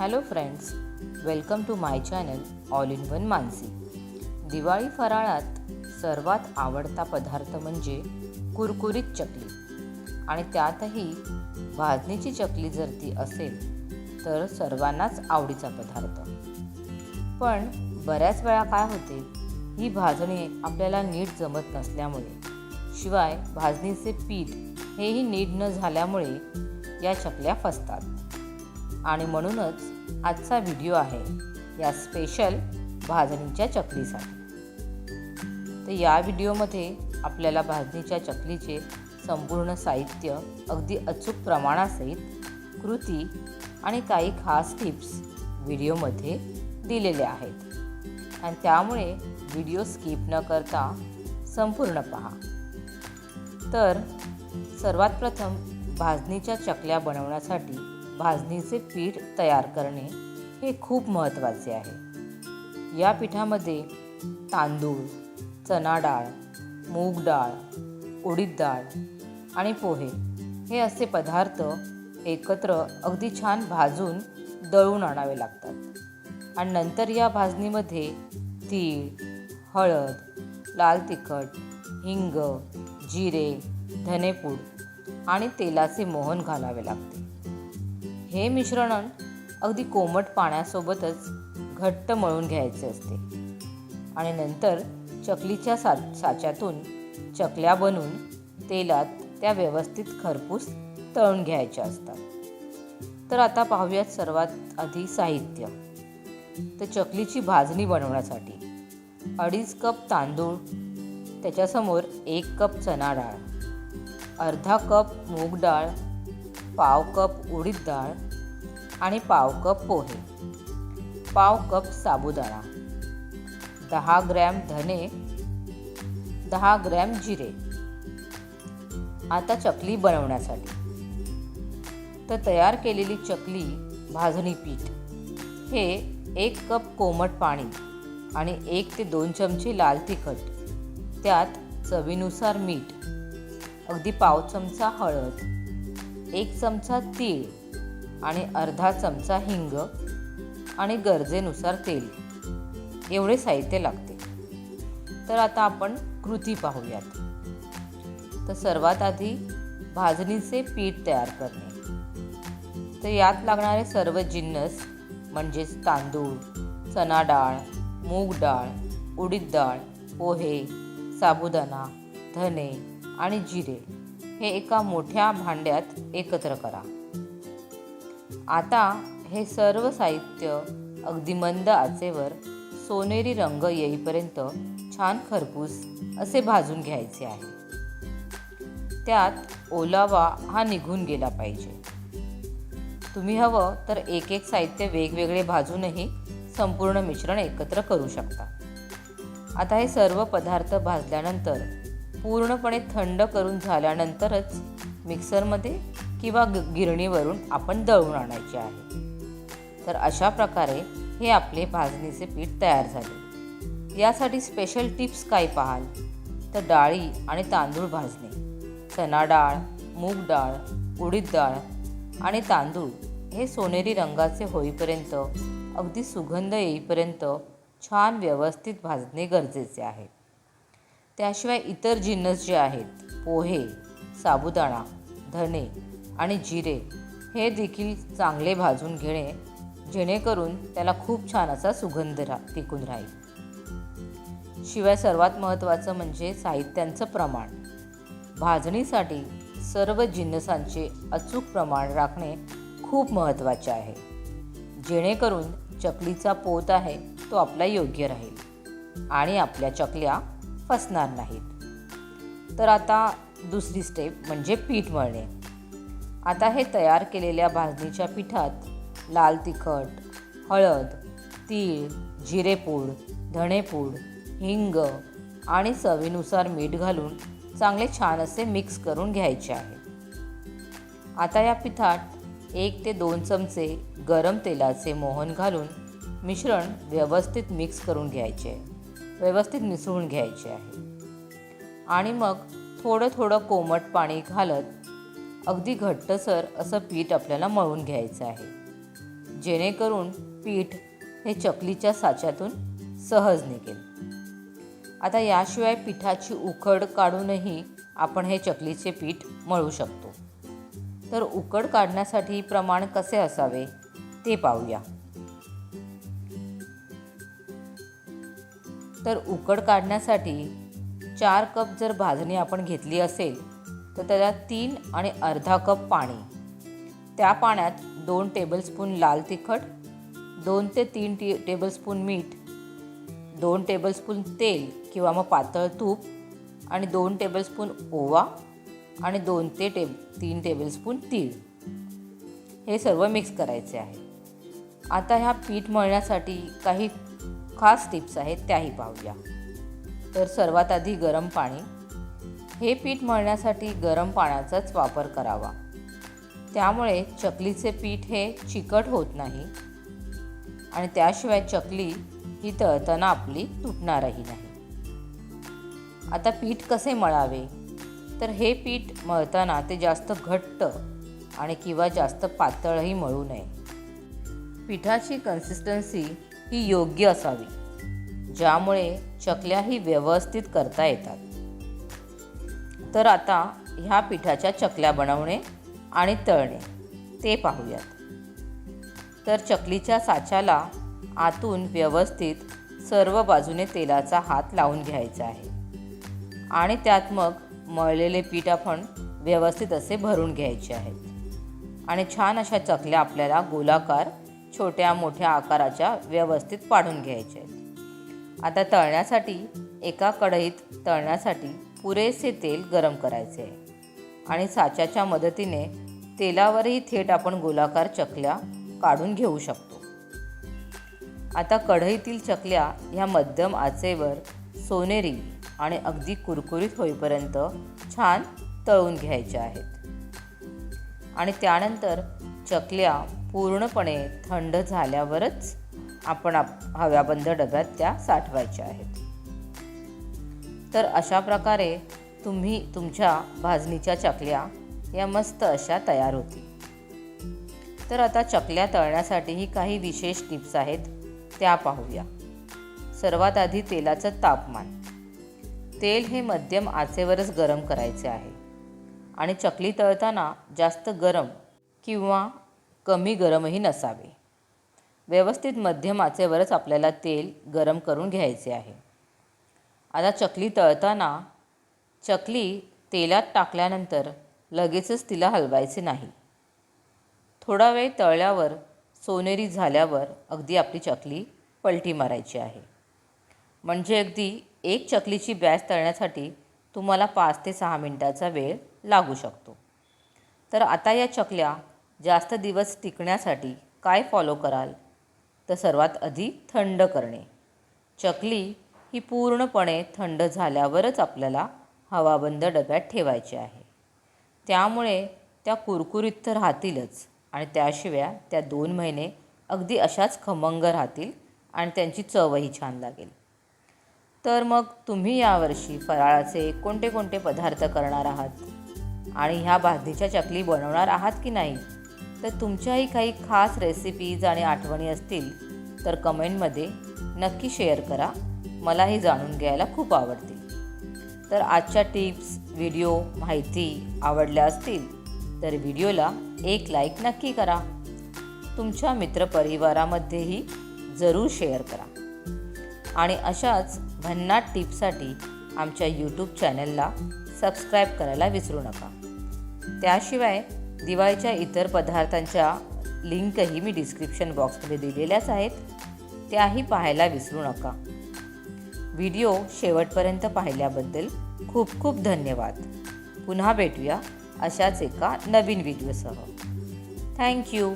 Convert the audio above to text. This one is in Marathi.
Hello friends welcome to my channel all in one Mansi Diwali फराळात सर्वात आवडता पदार्थ म्हणजे कुरकुरीत चकली. आणि त्यातही भाजणीची चकली जर ती असेल तर सर्वांनाच आवडीचा पदार्थ. पण बऱ्याच वेळा काय होते ही भाजणी आपल्याला नीट जमत नसल्यामुळे. शिवाय भाजणीचे पीठ हेही नीट न झाल्यामुळे या चकल्या फसतात. आणि म्हणूनच आजचा व्हिडिओ आहे या स्पेशल भाजणीच्या चकलीसाठी. तर या व्हिडिओमध्ये आपल्याला भाजणीच्या चकलीचे संपूर्ण साहित्य अगदी अचूक प्रमाणासहित कृती आणि काही खास टिप्स व्हिडिओमध्ये दिलेले आहेत. आणि त्यामुळे व्हिडिओ स्किप न करता संपूर्ण पहा. तर सर्वात प्रथम भाजणीच्या चकल्या बनवण्यासाठी भाजणीचे पीठ तयार करणे हे खूप महत्त्वाचे आहे. या पिठामध्ये तांदूळ चणा डाळ मूग डाळ उडीद डाळ आणि पोहे हे असे पदार्थ एकत्र अगदी छान भाजून दळून आणावे लागतात. आणि नंतर या भाजणीमध्ये तीळ हळद लाल तिखट हिंग जिरे धनेपूड आणि तेलाचे मोहन घालावे लागते. हे मिश्रण अगदी कोमट पाण्यासोबतच घट्ट मळून घ्यायचे असते. आणि नंतर चकलीच्या सा साच्यातून चकल्या बनवून तेलात त्या व्यवस्थित खरपूस तळून घ्यायच्या असतात. तर आता पाहूयात सर्वात आधी साहित्य. तर चकलीची भाजणी बनवण्यासाठी अडीच कप तांदूळ त्याच्यासमोर एक कप चणा डाळ अर्धा कप मूग डाळ पाव कप उडीद डाळ आणि पाव कप पोहे. पाव कप साबुदाणा. दहा ग्रॅम धने. दहा ग्रॅम जिरे. आता चकली बनवण्यासाठी. तर तयार केलेली चकली भाजणी पीठ. हे एक कप कोमट पाणी आणि एक ते दोन चमचे लाल तिखट. त्यात चवीनुसार मीठ. अगदी पाव चमचा हळद. एक चमचा तीळ आणि अर्धा चमचा हिंग आणि गरजेनुसार तेल. एवढे साहित्य लागते. तर आता आपण कृती पाहूयात. तर सर्वात आधी भाजणीचे पीठ तयार करणे. तर यात लागणारे सर्व जिन्नस म्हणजेच तांदूळ चना डाळ मूग डाळ उडीद डाळ पोहे साबुदाणा धने आणि जिरे हे एका मोठ्या भांड्यात एकत्र करा. आता हे सर्व साहित्य अगदी मंद आचेवर सोनेरी रंग येईपर्यंत छान खरपूस असे भाजून घ्यायचे आहे. त्यात ओलावा हा निघून गेला पाहिजे. तुम्ही हवं तर एक एक साहित्य वेगवेगळे भाजूनही संपूर्ण मिश्रण एकत्र करू शकता. आता हे सर्व पदार्थ भाजल्यानंतर पूर्णपणे थंड करून झाल्यानंतरच मिक्सरमध्ये किंवा गिरणीवरून आपण दळून आणायचे आहे. तर अशा प्रकारे हे आपले भाजणीचे पीठ तयार झाले. यासाठी स्पेशल टिप्स काय पाहाल? तर डाळी आणि तांदूळ भाजणे. चणा डाळ मूग डाळ उडीद डाळ आणि तांदूळ हे सोनेरी रंगाचे होईपर्यंत अगदी सुगंध येईपर्यंत छान व्यवस्थित भाजणे गरजेचे आहे. त्याशिवाय इतर जिन्नस जे आहेत पोहे साबुदाणा धने आणि जिरे हे देखील चांगले भाजून घेणे जेणेकरून त्याला खूप छान असा सुगंध रा टिकून राहील. शिवाय सर्वात महत्त्वाचं म्हणजे साहित्यांचं प्रमाण. भाजणीसाठी सर्व जिन्नसांचे अचूक प्रमाण राखणे खूप महत्त्वाचे आहे. जेणेकरून चकलीचा पोत आहे तो आपला योग्य राहील. आणि आपल्या चकल्या फसणार नाहीत. तर आता दुसरी स्टेप म्हणजे पीठ मळणे. आता हे तयार केलेल्या भाजणीच्या पिठात लाल तिखट हळद तीळ जिरेपूड धणेपूड हिंग आणि चवीनुसार मीठ घालून चांगले छान असे मिक्स करून घ्यायचे आहे. आता या पिठात एक ते दोन चमचे गरम तेलाचे मोहन घालून मिश्रण व्यवस्थित मिक्स करून घ्यायचे. व्यवस्थित मिसळून घ्यायचे आहे. आणि मग थोडं थोडं कोमट पाणी घालत अगदी घट्टसर असं पीठ आपल्याला मळून घ्यायचं आहे. जेणेकरून पीठ हे चकलीच्या साच्यातून सहज निघेल. आता याशिवाय पिठाची उकड काढूनही आपण हे चकलीचे पीठ मळू शकतो. तर उकड काढण्यासाठी प्रमाण कसे असावे ते पाहूया. तर उकड काढण्यासाठी चार कप जर भाजणी आपण घेतली असेल तर त्याला तीन आणि अर्धा कप पाणी. त्या पाण्यात दोन टेबलस्पून लाल तिखट दोन ते तीन टी टेबलस्पून मीठ दोन टेबलस्पून तेल किंवा मग पातळ तूप आणि दोन टेबलस्पून ओवा आणि दोन ते टेब तीन टेबलस्पून तीळ. हे सर्व मिक्स करायचे आहे. आता ह्या पीठ मळण्यासाठी काही खास टिप्स आहेत त्याही पाहूया. तर सर्वात आधी गरम पाणी. हे पीठ मळण्यासाठी गरम पाण्याचाच वापर करावा. त्यामुळे चकलीचे पीठ हे चिकट होत नाही आणि त्याशिवाय चकली ही तळताना आपली तुटणारही नाही. आता पीठ कसे मळावे? तर हे पीठ मळताना ते जास्त घट्ट आणि किंवा जास्त पातळही मळू नये. पिठाची कन्सिस्टन्सी ही योग्य असावी ज्यामुळे चकल्याही व्यवस्थित करता येतात. तर आता ह्या पिठाच्या चकल्या बनवणे आणि तळणे ते पाहूयात. तर चकलीच्या साच्याला आतून व्यवस्थित सर्व बाजूने तेलाचा हात लावून घ्यायचा आहे आणि त्यात मग मळलेले पीठ आपण व्यवस्थित असे भरून घ्यायचे आहेत. आणि छान अशा चकल्या आपल्याला गोलाकार छोट्या मोठ्या आकाराच्या व्यवस्थित पाडून घ्यायच्या आहेत आता तळण्यासाठी एका कढईत तळण्यासाठी पुरेसे तेल गरम करायचे आहे आणि साच्याच्या मदतीने तेलावरही थेट आपण गोलाकार चकल्या काढून घेऊ शकतो. आता कढईतील चकल्या ह्या मध्यम आचेवर सोनेरी आणि अगदी कुरकुरीत होईपर्यंत छान तळून घ्यायच्या आहेत. आणि त्यानंतर चकल्या पूर्णपणे थंड झाल्यावरच आपण आप हव्याबंद डब्यात त्या साठवायच्या आहेत. तर अशा प्रकारे तुम्ही तुमच्या भाजणीच्या चकल्या या मस्त अशा तयार होतील. तर आता चकल्या तळण्यासाठीही काही विशेष टिप्स आहेत त्या पाहूया. सर्वात आधी तेलाचं तापमान. तेल हे मध्यम आचेवरच गरम करायचे आहे. आणि चकली तळताना जास्त गरम किंवा कमी गरमही नसावे. व्यवस्थित मध्यम आचेवरच आपल्याला तेल गरम करून घ्यायचे आहे. आता चकली तळताना चकली तेलात टाकल्यानंतर लगेचच तिला हलवायचे नाही. थोडा वेळ तळल्यावर सोनेरी झाल्यावर अगदी आपली चकली पलटी मारायची आहे. म्हणजे अगदी एक चकलीची बॅच तळण्यासाठी तुम्हाला पाच ते सहा मिनटाचा वेळ लागू शकतो. तर आता या चकल्या जास्त दिवस टिकण्यासाठी काय फॉलो कराल? तर सर्वात आधी थंड करणे. चकली ही पूर्णपणे थंड झाल्यावरच आपल्याला हवाबंद डब्यात ठेवायची आहे. त्यामुळे त्या कुरकुरीत तर राहतीलच आणि त्याशिवाय त्या दोन महिने अगदी अशाच खमंग राहतील आणि त्यांची चवही छान लागेल. तर मग तुम्ही यावर्षी फराळाचे कोणते कोणते पदार्थ करणार आहात? आणि ह्या बाधीच्या चकली बनवणार आहात की नाही? तर तुमच्याही काही खास रेसिपीज आणि आठवणी असतील तर कमेंटमध्ये नक्की शेअर करा. मलाही जाणून घ्यायला खूप आवडतील. तर आजच्या टिप्स व्हिडिओ माहिती आवडल्या असतील तर व्हिडिओला एक लाईक नक्की करा. तुमच्या मित्रपरिवारामध्येही जरूर शेअर करा. आणि अशाच भन्नाट टिप्ससाठी आमच्या यूट्यूब चॅनलला सबस्क्राईब करायला विसरू नका. त्याशिवाय दिवाळीच्या इतर पदार्थांच्या लिंकही मी डिस्क्रिप्शन बॉक्समध्ये दिलेल्याच आहेत. त्याही पाहायला विसरू नका. व्हिडिओ शेवटपर्यंत पाहिल्याबद्दल खूप खूप धन्यवाद. पुन्हा भेटूया अशाच एका नवीन व्हिडिओसह. थँक्यू.